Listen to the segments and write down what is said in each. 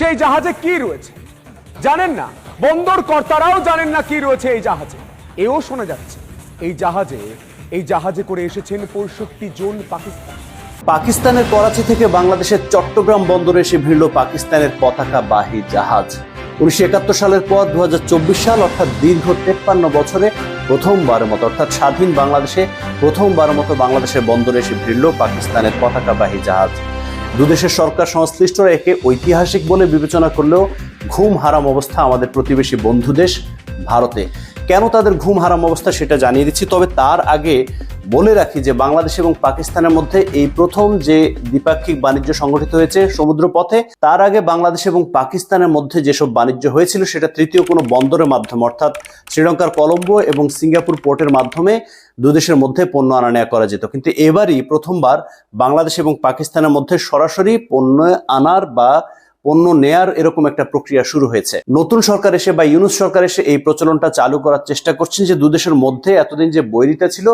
সেই জাহাজে কি রয়েছে? জানেন না? বন্দর কর্তারাও জানেন না কি রয়েছে এই জাহাজে। এও শোনা যাচ্ছে, এই জাহাজে এই জাহাজে করে এসেছেন পঁয়ষট্টি জন পাকিস্তান। পাকিস্তানের করাচি থেকে বাংলাদেশের চট্টগ্রাম বন্দরে এসে ভিড়ল পাকিস্তানের পতাকা বাহী জাহাজ। উনিশশো একাত্তর সালের পর দু হাজার চব্বিশ সাল, অর্থাৎ দীর্ঘ তেপ্পান্ন বছরে প্রথমবারের মতো, অর্থাৎ স্বাধীন বাংলাদেশে প্রথমবারের মতো বাংলাদেশের বন্দরে এসে ভিড়ল পাকিস্তানের পতাকাবাহী জাহাজ। দুদেশের সরকার সংশ্লিষ্টরা একে ঐতিহাসিক বলে বিবেচনা করলেও ঘুম হারাম অবস্থা আমাদের প্রতিবেশী বন্ধু দেশ ভারতে। কেন তাদের ঘুম হারাম অবস্থা সেটা জানিয়ে দিচ্ছি, তবে তার আগে বলে রাখি যে বাংলাদেশ এবং পাকিস্তানের মধ্যে এই প্রথম যে দ্বিপাক্ষিক বাণিজ্য সংগঠিত হয়েছে সমুদ্র পথে তার আগে বাংলাদেশ এবং পাকিস্তানের মধ্যে যেসব বাণিজ্য হয়েছিল, সেটা তৃতীয় কোনো বন্দরের মাধ্যমে, অর্থাৎ শ্রীলঙ্কার কলম্বো এবং সিঙ্গাপুর পোর্টের মাধ্যমে দুদেশের মধ্যে পণ্য আনা নেওয়া করা যেত। কিন্তু এবারই প্রথমবার বাংলাদেশ এবং পাকিস্তানের মধ্যে সরাসরি পণ্য আনার বা পণ্য নেয়ার এরকম একটা প্রক্রিয়া শুরু হয়েছে। নতুন সরকার এসে বা ইউনুস সরকার এসে এই প্রচলনটা চালু করার চেষ্টা করছেন যে দুদেশের মধ্যে এতদিন যে বৈরিতা ছিল,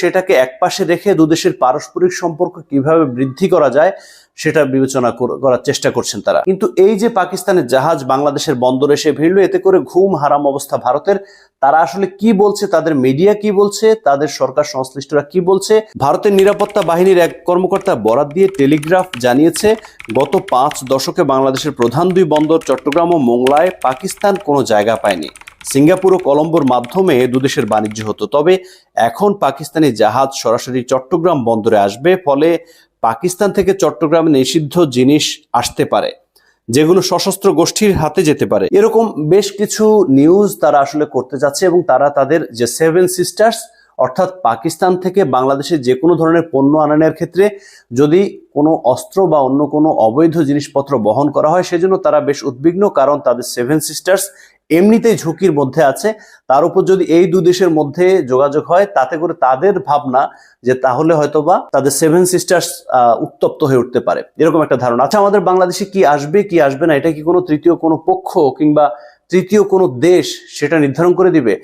সেটাকে একপাশে রেখে দুদেশের পারস্পরিক সম্পর্ক কীভাবে বৃদ্ধি করা যায় সেটা বিবেচনা করার চেষ্টা করছেন তারা। কিন্তু এই যে পাকিস্তানের জাহাজ বাংলাদেশের বন্দরে এসে ভিড়ল, এতে করে ঘুম হারাম অবস্থা ভারতের। তারা আসলে কি বলছে, তাদের মিডিয়া কি বলছে, তাদের সরকার সংশ্লিষ্টরা কি বলছে? ভারতের নিরাপত্তা বাহিনীর এক কর্মকর্তা বরাত দিয়ে টেলিগ্রাফ জানিয়েছে, গত পাঁচ দশকে বাংলাদেশের প্রধান দুই বন্দর চট্টগ্রাম ও মোংলায় পাকিস্তান কোনো জায়গা পায়নি। সিঙ্গাপুর ও কলম্বোর মাধ্যমে দুদেশের বাণিজ্য হতো। তবে এখন পাকিস্তানি জাহাজ সরাসরি চট্টগ্রাম বন্দরে আসবে, ফলে পাকিস্তান থেকে চট্টগ্রামে নিষিদ্ধ জিনিস আসতে পারে, যেগুলো সশস্ত্র গোষ্ঠীর হাতে যেতে পারে। এরকম বেশ কিছু নিউজ তারা আসলে করতে যাচ্ছে এবং তারা তাদের যে সেভেন সিস্টার্স অর্থাৎ পাকিস্তান থেকে বাংলাদেশে যে কোনো ধরনের পণ্য আনানোর ক্ষেত্রে যদি কোনো অস্ত্র বা অন্য কোনো অবৈধ জিনিসপত্র বহন করা হয়, সেজন্য তারা বেশ উদ্বিগ্ন, কারণ তাদের সেভেন সিস্টার্স এমনিতেই ঝুঁকির মধ্যে আছে। তার উপর যদি এই দু দেশের মধ্যে যোগাযোগ হয়, তাতে করে তাদের ভাবনা যে তাহলে হয়তোবা তাদের সেভেন সিস্টার্স উত্তপ্ত হয়ে উঠতে পারে। এরকম একটা ধারণা। আচ্ছা আমাদের বাংলাদেশে কি আসবে কি আসবে না, এটা কি কোনো তৃতীয় কোনো পক্ষ কিংবা তৃতীয় কোনো দেশ সেটা নির্ধারণ করে দিবে?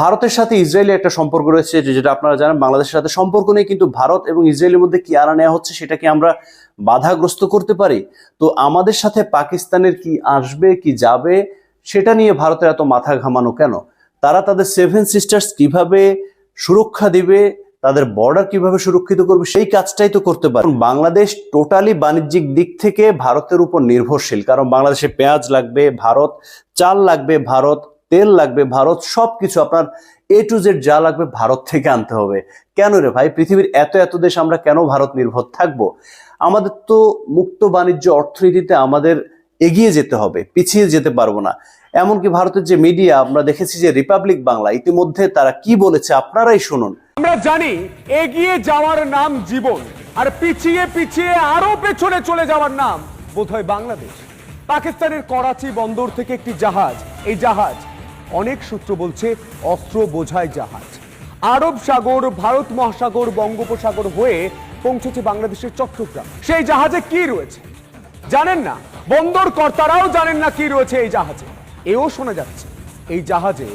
ভারতের সাথে ইসরায়েলের একটা সম্পর্ক রয়েছে যেটা আপনারা জানেন, বাংলাদেশের সাথে সম্পর্ক নেই, কিন্তু ভারত এবং ইসরায়েলের মধ্যে কি আনা নেওয়া হচ্ছে সেটাকে আমরা বাধাগ্রস্ত করতে পারি? তো আমাদের সাথে পাকিস্তানের কি আসবে, কি যাবে সেটা নিয়ে ভারতের এত মাথা ঘামানো কেন? তারা তাদের সেভেন সিস্টার্স কীভাবে সুরক্ষা দিবে, তাদের বর্ডার কীভাবে সুরক্ষিত করবে, সেই কাজটাই তো করতে পারে। বাংলাদেশ টোটালি বাণিজ্যিক দিক থেকে ভারতের উপর নির্ভরশীল। কারণ বাংলাদেশে পেঁয়াজ লাগবে, ভারত চাল লাগবে, ভারত তেল লাগবে, ভারত সব কিছু আপনার এ টু জেড যা লাগবে ভারত থেকে আনতে হবে। কেন রে ভাই? পৃথিবীর এত এত দেশ আমরা কেন ভারত নির্ভর থাকব? আমাদের তো মুক্ত বাণিজ্য অর্থনীতিতে আমাদের এগিয়ে যেতে হবে, পিছিয়ে যেতে পারব না। এমনকি ভারতের যে মিডিয়া, আমরা দেখেছি যে রিপাবলিক বাংলা, ইতিমধ্যে তারা কি বলেছে আপনারাই শুনুন। আমরা জানি এগিয়ে যাওয়ার নাম জীবন, আর পিছিয়ে পিছিয়ে আরও পেছনে চলে যাওয়ার নাম বোধহয় বাংলাদেশ। পাকিস্তানের করাচি বন্দর থেকে একটি জাহাজ, এই জাহাজ অনেক সূত্র বলছে অস্ত্র বোঝায় জাহাজ। আরব সাগর, ভারত মহাসাগর, বঙ্গোপসাগর হয়ে পৌঁছেছে বাংলাদেশের চট্টগ্রাম। সেই জাহাজে কি রয়েছে? জানেন না? বন্দর কর্তারাও জানেন না কি রয়েছে এই জাহাজে। এও শোনা যাচ্ছে, এই জাহাজে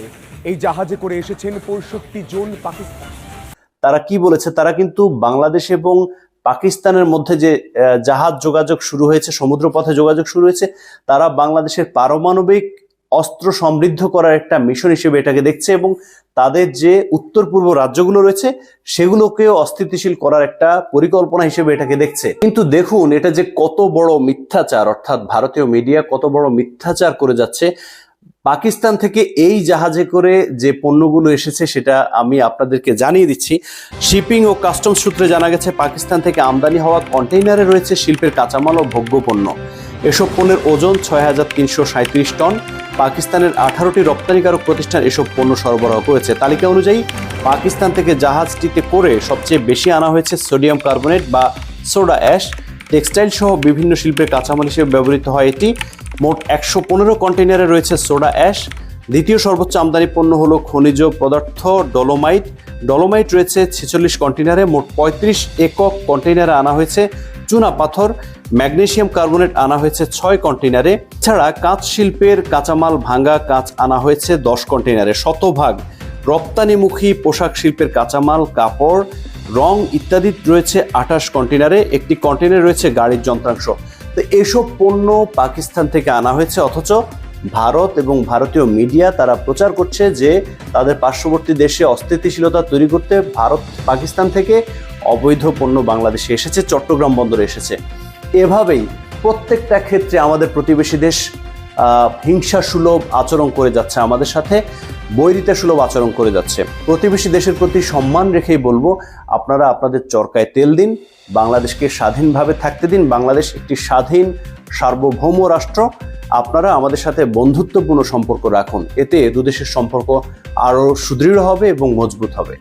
এই জাহাজে করে এসেছেন পঁয়ষট্টি জন পাকিস্তান। তারা কি বলেছে? তারা কিন্তু বাংলাদেশ এবং পাকিস্তানের মধ্যে যে জাহাজ যোগাযোগ শুরু হয়েছে, সমুদ্রপথে যোগাযোগ শুরু হয়েছে, তারা বাংলাদেশের পারমাণবিক অস্ত্র সমৃদ্ধ করার একটা মিশন হিসেবে এটাকে দেখছে এবং তাদের যে উত্তর পূর্ব রাজ্যগুলো রয়েছে, সেগুলোকেও অস্থিতিশীল করার একটা পরিকল্পনা হিসেবে এটাকে দেখছে। কিন্তু দেখুন, এটা যে কত বড় মিথ্যাচার, অর্থাৎ ভারতীয় মিডিয়া কত বড় মিথ্যাচার করে যাচ্ছে। পাকিস্তান থেকে এই জাহাজে করে যে পণ্যগুলো এসেছে, সেটা আমি আপনাদেরকে জানিয়ে দিচ্ছি। শিপিং ও কাস্টমস সূত্রে জানা গেছে, পাকিস্তান থেকে আমদানি হওয়া কন্টেইনারে রয়েছে শিল্পের কাঁচামাল ও ভোগ্যপণ্য। এসব পণ্যের ওজন ছয় হাজার তিনশো টন। পাকিস্তানের আঠারোটি রপ্তানিকারক প্রতিষ্ঠান এসব পণ্য সরবরাহ করেছে। তালিকা অনুযায়ী, পাকিস্তান থেকে জাহাজটিতে করে সবচেয়ে বেশি আনা হয়েছে সোডিয়াম কার্বনেট বা সোডা অ্যাশ। টেক্সটাইল সহ বিভিন্ন শিল্পের কাঁচামাল হিসেবে ব্যবহৃত হয় এটি। মোট একশো পনেরো কন্টেইনারে রয়েছে সোডা অ্যাশ। দ্বিতীয় সর্বোচ্চ আমদানি পণ্য হলো খনিজ পদার্থ ডলোমাইট। ডলোমাইট রয়েছে ছেচল্লিশ কন্টেইনারে, মোট পঁয়ত্রিশ একক কন্টেইনারে আনা হয়েছে চুনা পাথর। ম্যাগনেসিয়াম কার্বনেট আনা হয়েছে ছয় কন্টেনারে ছাড়া কাঁচ শিল্পের কাঁচামাল ভাঙ্গা কাঁচ আনা হয়েছে দশ কন্টেনারে শতভাগ রপ্তানিমুখী পোশাক শিল্পের কাঁচামাল, কাপড়, রং ইত্যাদি রয়েছে আঠাশ কন্টেনারে একটি কন্টেইনারে রয়েছে গাড়ির যন্ত্রাংশ। তো এসব পণ্য পাকিস্তান থেকে আনা হয়েছে, অথচ ভারত এবং ভারতীয় মিডিয়া তারা প্রচার করছে যে তাদের পার্শ্ববর্তী দেশে অস্থিতিশীলতা তৈরি করতে ভারত পাকিস্তান থেকে অবৈধ পণ্য বাংলাদেশে এসেছে, চট্টগ্রাম বন্দরে এসেছে। এভাবেই প্রত্যেকটা ক্ষেত্রে আমাদের প্রতিবেশী দেশ হিংসা সুলভ আচরণ করে যাচ্ছে আমাদের সাথে, বৈরিতা সুলভ আচরণ করে যাচ্ছে। প্রতিবেশী দেশের প্রতি সম্মান রেখেই বলব, আপনারা আপনাদের চরকায় তেল দিন, বাংলাদেশকে স্বাধীনভাবে থাকতে দিন, বাংলাদেশ একটি স্বাধীন, সার্বভৌম রাষ্ট্র। আপনারা আমাদের সাথে বন্ধুত্বপূর্ণ সম্পর্ক রাখুন, এতে দুদেশের সম্পর্ক আরও সুদৃঢ় হবে এবং মজবুত হবে।